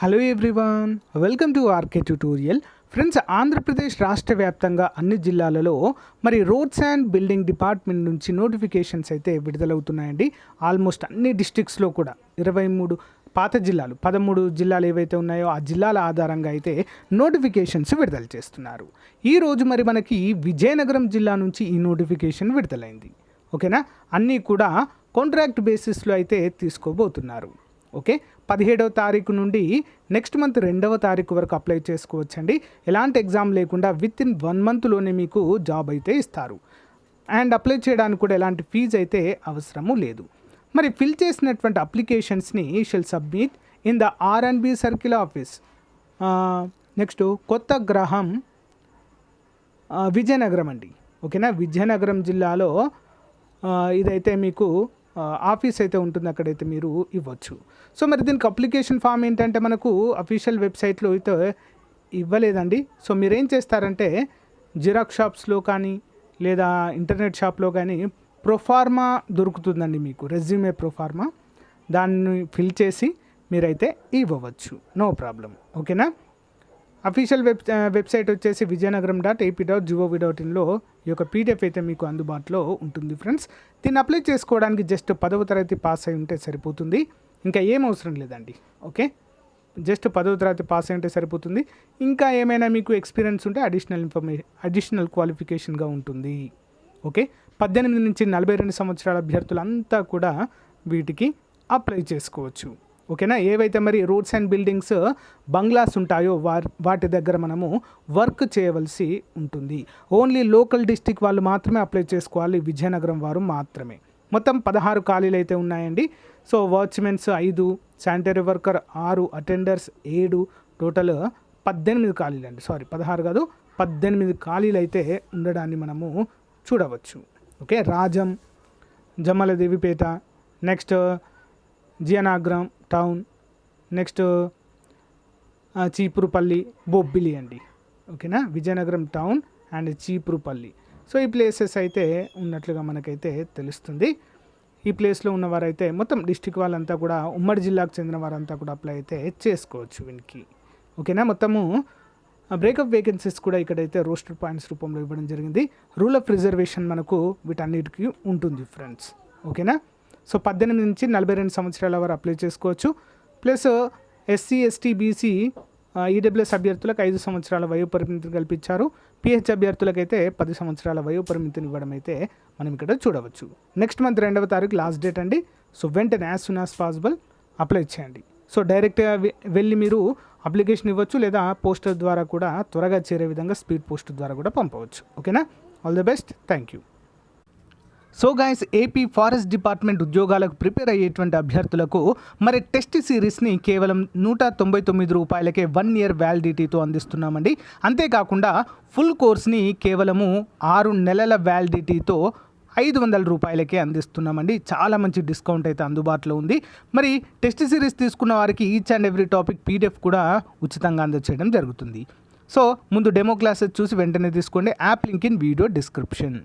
Hello everyone welcome to RK tutorial friends Andhra Pradesh రాష్ట్ర వ్యాప్తంగా అన్ని జిల్లాలలో మరి రోడ్స్ అండ్ బిల్డింగ్ డిపార్ట్మెంట్ నుంచి నోటిఫికేషన్స్ అయితే విడుదలవుతున్నాయండి. ఆల్మోస్ట్ అన్ని డిస్టిక్స్లో కూడా ఇరవై మూడు పాత జిల్లాలు పదమూడు జిల్లాలు ఏవైతే ఉన్నాయో ఆ జిల్లాల ఆధారంగా అయితే నోటిఫికేషన్స్ విడుదల చేస్తున్నారు. ఈరోజు మరి మనకి విజయనగరం జిల్లా నుంచి ఈ నోటిఫికేషన్ విడుదలైంది. ఓకేనా అన్నీ కూడా కాంట్రాక్ట్ బేసిస్లో అయితే తీసుకోబోతున్నారు. ఓకే? పదిహేడవ తారీఖు నుండి నెక్స్ట్ మంత్ రెండవ తారీఖు వరకు అప్లై చేసుకోవచ్చండి. ఎలాంటి ఎగ్జామ్ లేకుండా విత్ ఇన్ వన్ మంత్లోనే మీకు జాబ్ అయితే ఇస్తారు. అండ్ అప్లై చేయడానికి కూడా ఎలాంటి ఫీజు అయితే అవసరము లేదు. మరి ఫిల్ చేసినటువంటి అప్లికేషన్స్ని shall submit in the R and B circle office. Next కొత్త గ్రహం విజయనగరం అండి. ఓకేనా? విజయనగరం జిల్లాలో ఇదైతే మీకు ఆఫీస్ అయితే ఉంటుంది అక్కడైతే మీరు ఇవ్వచ్చు. సో మరి దీనికి అప్లికేషన్ ఫామ్ ఏంటంటే మనకు అఫీషియల్ వెబ్సైట్లో అయితే ఇవ్వలేదండి. సో మీరు ఏం చేస్తారంటే జిరాక్స్ షాప్స్లో కానీ లేదా ఇంటర్నెట్ షాప్లో కానీ ప్రొఫార్మా దొరుకుతుందండి మీకు రెజ్యూమే ప్రొఫార్మా. దాన్ని ఫిల్ చేసి మీరైతే ఇవ్వవచ్చు. నో ప్రాబ్లం ఓకేనా? అఫీషియల్ వెబ్ వెబ్సైట్ వచ్చేసి Vizianagaram dot AP dot G O V dot ఇన్లో ఈ యొక్క పీడిఎఫ్ అయితే మీకు అందుబాటులో ఉంటుంది ఫ్రెండ్స్ దీన్ని అప్లై చేసుకోవడానికి జస్ట్ పదవ తరగతి పాస్ అయి ఉంటే సరిపోతుంది. ఇంకా ఏం అవసరం లేదండి. ఓకే జస్ట్ పదవ తరగతి పాస్ అయి ఉంటే సరిపోతుంది. ఇంకా ఏమైనా మీకు ఎక్స్పీరియన్స్ ఉంటే అడిషనల్ ఇన్ఫర్మేషన్ అడిషనల్ క్వాలిఫికేషన్గా ఉంటుంది. ఓకే పద్దెనిమిది నుంచి నలభై రెండు సంవత్సరాల అభ్యర్థులంతా కూడా వీటికి అప్లై చేసుకోవచ్చు. ఓకేనా? ఏవైతే మరి రోడ్స్ అండ్ బిల్డింగ్స్ బంగ్లాస్ ఉంటాయో వార్ వాటి దగ్గర మనము వర్క్ చేయవలసి ఉంటుంది. ఓన్లీ లోకల్ డిస్టిక్ వాళ్ళు మాత్రమే అప్లై చేసుకోవాలి విజయనగరం వారు మాత్రమే. మొత్తం పదహారు ఖాళీలు అయితే ఉన్నాయండి. సో వాచ్మెన్స్ ఐదు శానిటరీ వర్కర్ ఆరు అటెండర్స్ ఏడు టోటల్ పద్దెనిమిది ఖాళీలు అండి. సారీ పదహారు కాదు పద్దెనిమిది ఖాళీలు అయితే ఉండడాన్ని మనము చూడవచ్చు. Okay Rajam Jammaladevipeta next Vizianagaram town next Cheepurupalli Bobbili అండి. ఓకేనా? Vizianagaram town and Cheepurupalli. So ఈ ప్లేసెస్ అయితే ఉన్నట్లుగా మనకైతే తెలుస్తుంది. ఈ ప్లేస్లో ఉన్నవారైతే మొత్తం డిస్టిక్ వాళ్ళంతా కూడా ఉమ్మడి జిల్లాకు చెందిన వారంతా కూడా అప్లై అయితే చేసుకోవచ్చు వీనికి. ఓకేనా? మొత్తము బ్రేకప్ వేకెన్సీస్ కూడా ఇక్కడైతే రోస్టర్ పాయింట్స్ రూపంలో ఇవ్వడం జరిగింది. రూల్ ఆఫ్ రిజర్వేషన్ మనకు వీటన్నిటికీ ఉంటుంది ఫ్రెండ్స్. ఓకేనా? సో పద్దెనిమిది నుంచి నలభై రెండు సంవత్సరాల వారు అప్లై చేసుకోవచ్చు. Plus SC ST BC EWS అభ్యర్థులకు ఐదు సంవత్సరాల వయో పరిమితిని కల్పించారు. పిహెచ్ అభ్యర్థులకైతే పది సంవత్సరాల వయో పరిమితిని ఇవ్వడం అయితే మనం ఇక్కడ చూడవచ్చు. నెక్స్ట్ మంత్ రెండవ తారీఖు లాస్ట్ డేట్ అండి. సో వెంటనే as soon as possible apply చేయండి. సో డైరెక్ట్గా వెళ్ళి మీరు అప్లికేషన్ ఇవ్వచ్చు లేదా పోస్టర్ ద్వారా కూడా త్వరగా చేరే విధంగా స్పీడ్ పోస్ట్ ద్వారా కూడా పంపవచ్చు. ఓకేనా all the best thank you so guys AP forest department ఉద్యోగాలకు ప్రిపేర్ అయ్యేటువంటి అభ్యర్థులకు మరి టెస్ట్ సిరీస్ని కేవలం నూట తొంభై తొమ్మిది రూపాయలకే వన్ ఇయర్ వ్యాలిడిటీతో అందిస్తున్నామండి. అంతేకాకుండా ఫుల్ కోర్స్ని కేవలము ఆరు నెలల వ్యాలిడిటీతో ఐదు వందల రూపాయలకే అందిస్తున్నామండి. చాలా మంచి డిస్కౌంట్ అయితే అందుబాటులో ఉంది. మరి టెస్ట్ సిరీస్ తీసుకున్న వారికి each and every topic PDF కూడా ఉచితంగా అందచేయడం జరుగుతుంది. సో ముందు డెమో క్లాసెస్ చూసి వెంటనే తీసుకోండి. App link in video description